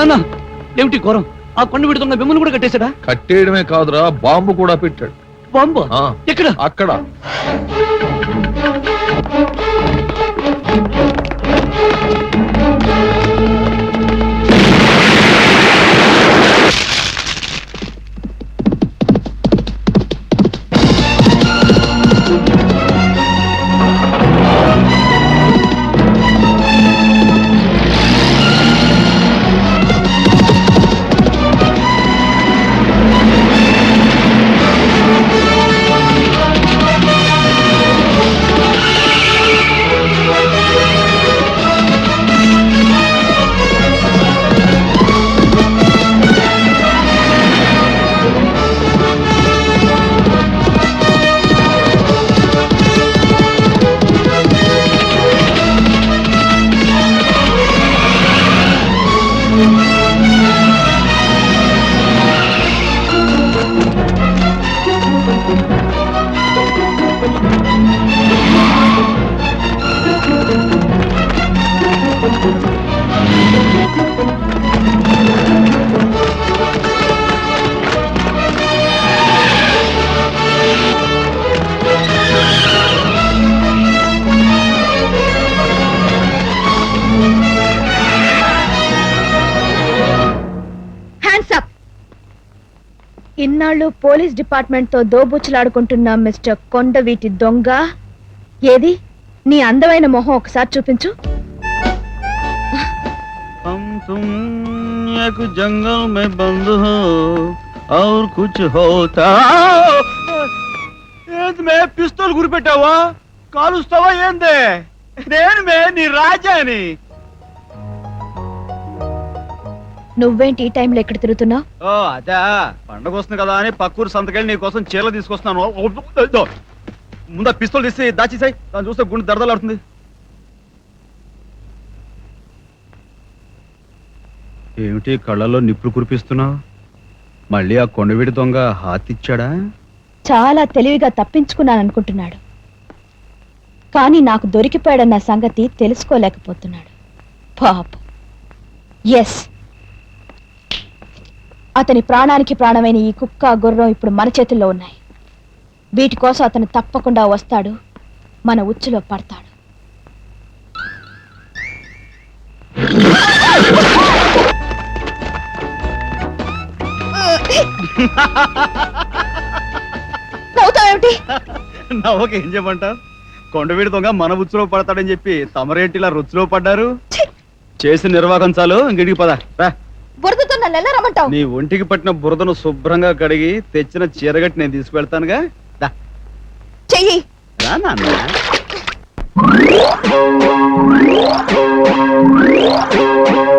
నాన్న ఏమిటి ఘోరం? ఆ కొండ విడుతున్న మిమ్మల్ని కూడా కట్టేశాడా? కట్టేయడమే కాదురా బాంబు కూడా పెట్టాడు. బాంబు? ఆ, ఎక్కడ? అక్కడ. Thank you. ఇన్నాళ్ళు పోలీస్ డిపార్ట్మెంట్ తో దోబుచ్చులాడుకుంటున్న మిస్టర్ కొండవీటి దొంగ ఏది నీ అందమైన మొహం ఒకసారి చూపించు हम तुम एक जंगल में बंद हो और कुछ होता ఏంది మే పిస్తోల్ గురిపెట్టావా కాలుస్తావా ఏందే నేను మే నీ రాజాని నువ్వేంటి ఈ టైంలో ఎక్కడ తిరుగుతున్నావు ఓ అదా. పండగ వస్తుంది కదా అని పక్కూరు సంతకెళ్ళి నీ కోసం చీరలు తీసుకొస్తున్నాను. ఓ, ఓ, ఇదో. ముందా పిస్తోల్ తీసి దాచేసాయి. దాన్ని చూస్తే గుండె దరదలాడుతుంది ఏమిటి కళ్ళల్లో నిప్పులు కురిపిస్తున్నావు? మళ్ళీ ఆ కొండవీడి దొంగ హాతిచ్చాడా? చాలా తెలివిగా తప్పించుకున్నాను అనుకుంటున్నాడు కానీ నాకు దొరికిపోయాడన్న సంగతి తెలుసుకోలేకపోతున్నాడు. పాప. ఎస్ అతని ప్రాణానికి ప్రాణమైన ఈ కుక్క గుర్రం ఇప్పుడు మన చేతుల్లో ఉన్నాయి. వీటి కోసం అతను తప్పకుండా వస్తాడు. మన ఉచ్చులో పడతాడు. నవ్వుతావేమిటి? నవ్వక ఏం చెప్పంట కొండవీడి దొంగ మన ఉచ్చులో పడతాడని చెప్పి తమరేంటిలా రుచిలో పడ్డారు! చేసిన నిర్వాహకం చాలు. ఇంటికి పద. రా. బురదతో నన్ను ఎలా రమ్మంటావు? నీ ఒంటికి పట్టిన బురదను శుభ్రంగా కడిగి తెచ్చిన చీరగట్టి నేను తీసుకువెళ్తానుగా. దా, చెయ్యి. రా నాన్న.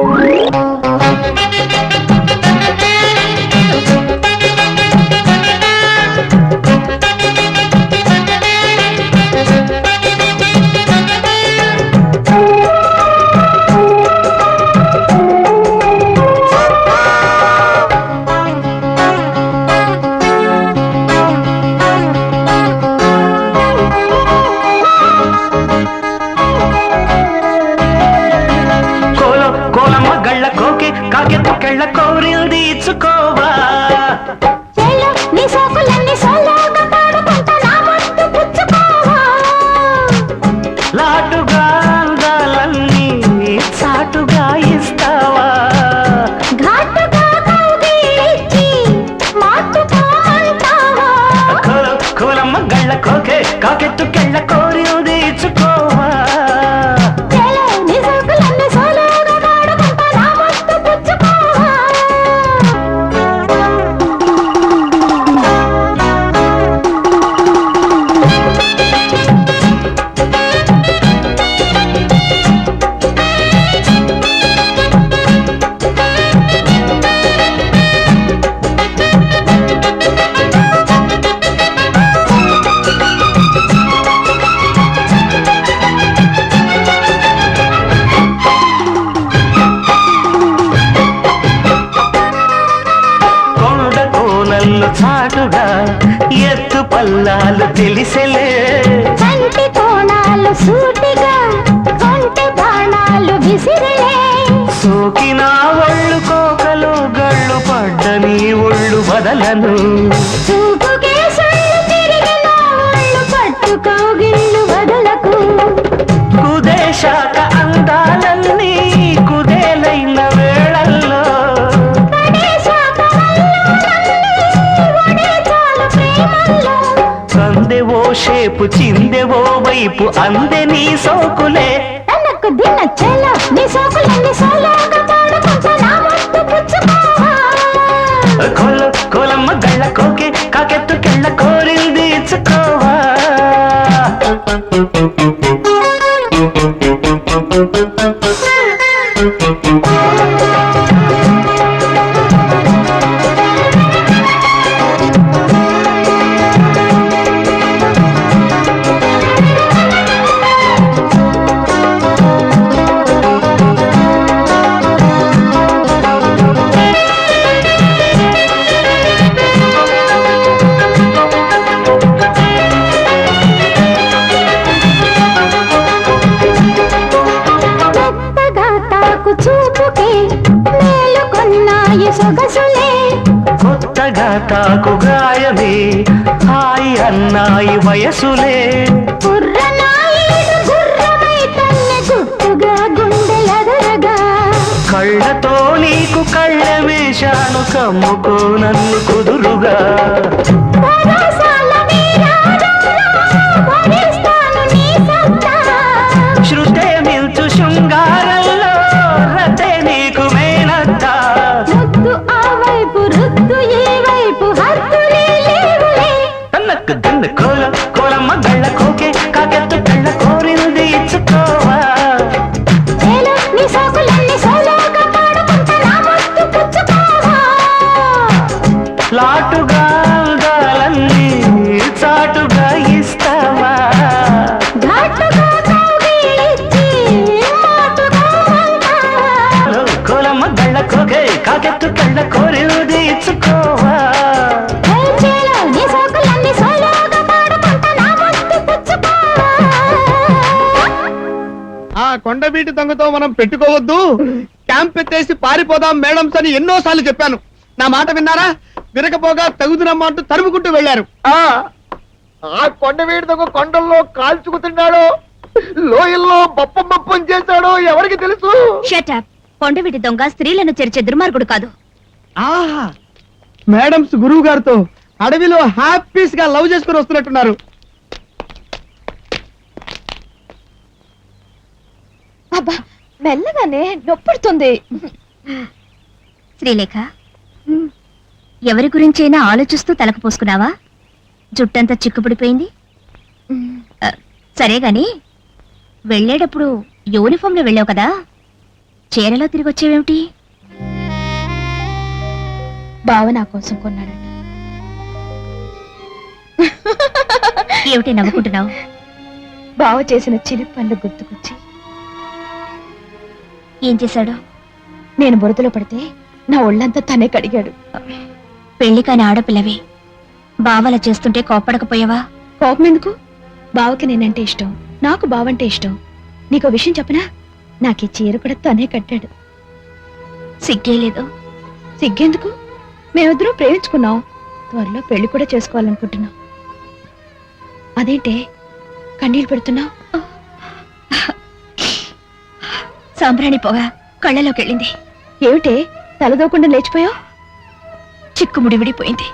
కళ్ళు చాటుగా ఎత్తు పల్లాలు తెలిసెలే. కంటి కోణాలు సూటిగా కంటి బాణాలు విసిరలే. సోకిన ఒళ్ళు కోకలు గళ్ళు పడ్డ నీ ఒళ్ళు బదలను షేపు చిందెవో వైపు అందే నీ సోకులే. తనకు దిన చెల నీ సోకులన్నీ సోలోగా పాడుకుంటా నా ముద్దు పుచ్చుకోవా. కొల కొలమ్మ గళ్ళ కోకే కాకెత్తు కెళ్ళ కోరింది ఇచ్చుకోవా. మెత్తగా మేలుకొన్నాయి సొగసులే. కొత్తగా తాకు గాయమే హాయి అన్నాయి వయసులే. కళ్ళతో నీకు కళ్ళ వేశాను కమ్ముకో నన్ను కుదురుగా. కొండబీటి దొంగతో మనం పెట్టుకోవద్దు. క్యాంప్ ఎత్తేసి పారిపోదాం మేడమ్స్ అని ఎన్నో సార్లు చెప్పాను. నా మాట విన్నారా? వినకపోగా తగుదునమ్మ అంటూ తరుముకుంటూ వెళ్ళారు. ఆ కొండవీడి దొంగ కొండల్లో కాల్చుకుతున్నాడో లోయల్లో బప్పం బప్పం చేశాడో ఎవరికి తెలుసు? షటప్ కొండవిటి దొంగ స్త్రీలను చేర్చే దుర్మార్గుడు కాదు. ఆహా! మేడమ్స్ గురువు గారితో అడవిలో హ్యాపీస్గా లవ్ చేసుకుని వస్తున్నట్టున్నారు. అబ్బా మెల్లగానే నొప్పుడుతుంది. శ్రీలేఖ ఎవరి గురించైనా ఆలోచిస్తూ తలకు పోసుకున్నావా? జుట్టంతా చిక్కుపడిపోయింది? సరే గాని వెళ్ళేటప్పుడు యూనిఫామ్లో వెళ్ళావు కదా? చీరలో తిరిగి వచ్చేవేమిటి? బావ నా కోసం కొన్నాడు ఏమిటి నవ్వుకుంటున్నావు? బావ చేసిన చిలిపి పనులు గుర్తుకొచ్చి ఏం చేశాడు? నేను బురదలో పడితే నా ఒళ్ళంతా తనే కడిగాడు. పెళ్ళి కాని ఆడపిల్లవి. బావలా చేస్తుంటే కోప్పడకపోయావా? కోపం ఎందుకు బావకి నేనంటే ఇష్టం. నాకు బావంటే ఇష్టం. నీకో విషయం చెప్పనా? నాకు ఈ చీర కూడా తనే కట్టాడు. సిగ్గే లేదు సిగ్గెందుకు? మేమిద్దరం ప్రేమించుకున్నాం. త్వరలో పెళ్ళి కూడా చేసుకోవాలనుకుంటున్నాం. అదేంటే? కన్నీళ్ళు పెడుతున్నావు? సాంబ్రాణి పొగ కళ్ళలోకి వెళ్ళింది ఏమిటే? తలదోకుండా లేచిపోయావు? చిక్కుముడి విడిపోయింది.